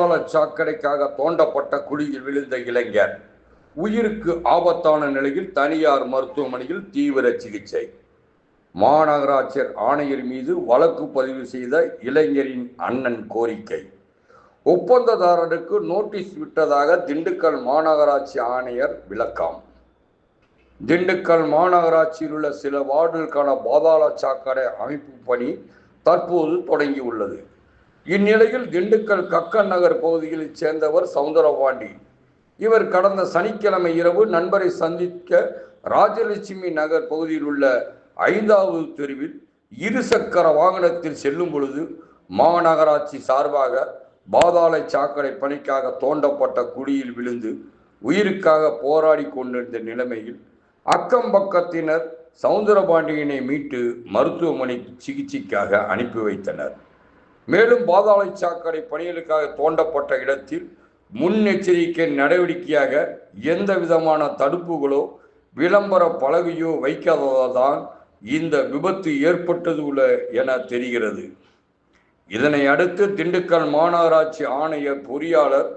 பாதாள சாக்கடைக்காக தோண்டப்பட்ட குழியில் விழுந்த இளைஞர் உயிருக்கு ஆபத்தான நிலையில் தனியார் மருத்துவமனையில் தீவிர சிகிச்சை. மாநகராட்சியர் ஆணையர் மீது வழக்கு பதிவு செய்த இளைஞரின் அண்ணன் கோரிக்கை. ஒப்பந்ததாரருக்கு நோட்டீஸ் விட்டதாக திண்டுக்கல் மாநகராட்சி ஆணையர் விளக்கம். திண்டுக்கல் மாநகராட்சியில் உள்ள சில வார்டுகளுக்கான பாதாள சாக்கடை அமைப்பு பணி தற்போது தொடங்கியுள்ளது. இந்நிலையில் திண்டுக்கல் கக்கன் நகர் பகுதியைச் சேர்ந்தவர் சவுந்தரபாண்டி. இவர் கடந்த சனிக்கிழமை இரவு நண்பரை சந்திக்க ராஜலட்சுமி நகர் பகுதியில் உள்ள ஐந்தாவது தெருவில் இருசக்கர வாகனத்தில் செல்லும் பொழுது மாநகராட்சி சார்பாக பாதாள சாக்கடை பணிக்காக தோண்டப்பட்ட குழியில் விழுந்து உயிருக்காக போராடி கொண்டிருந்த நிலைமையில் அக்கம் பக்கத்தினர் சவுந்தரபாண்டியனை மீட்டு மருத்துவமனைக்கு சிகிச்சைக்காக அனுப்பி வைத்தனர். மேலும் பாதாள சாக்கடை பணிகளுக்காக தோண்டப்பட்ட இடத்தில் முன்னெச்சரிக்கை நடவடிக்கையாக எந்த விதமான தடுப்புகளோ விளம்பர பலகையோ வைக்காததால்தான் இந்த விபத்து ஏற்பட்டது உள்ள என தெரிகிறது. இதனை அடுத்து திண்டுக்கல் மாநகராட்சி ஆணையர் பொறியாளர்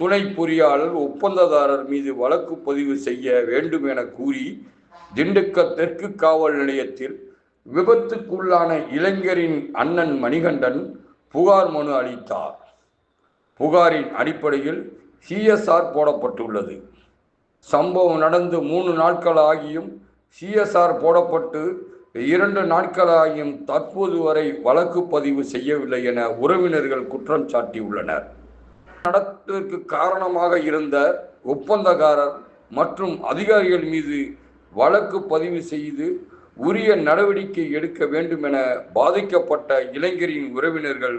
துணை பொறியாளர் ஒப்பந்ததாரர் மீது வழக்கு பதிவு செய்ய வேண்டும் என கூறி திண்டுக்கல் தெற்கு காவல் நிலையத்தில் விபத்துக்குள்ளான இளைஞரின் அண்ணன் மணிகண்டன் புகார் மனு அளித்தார். புகாரின் அடிப்படையில் சிஎஸ்ஆர் போடப்பட்டுள்ளது. சம்பவம் நடந்து மூணு நாட்கள் ஆகியும் சிஎஸ்ஆர் போடப்பட்டு இரண்டு நாட்களாகியும் தற்போது வரை வழக்கு பதிவு செய்யவில்லை என உறவினர்கள் குற்றம் சாட்டியுள்ளனர். நடத்திற்கு காரணமாக இருந்த ஒப்பந்தக்காரர் மற்றும் அதிகாரிகள் மீது வழக்கு பதிவு செய்து உரிய நடவடிக்கை எடுக்க வேண்டும் என பாதிக்கப்பட்ட இளைஞரின் உறவினர்கள்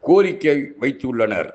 கோரிக்கை வைத்துள்ளனர்.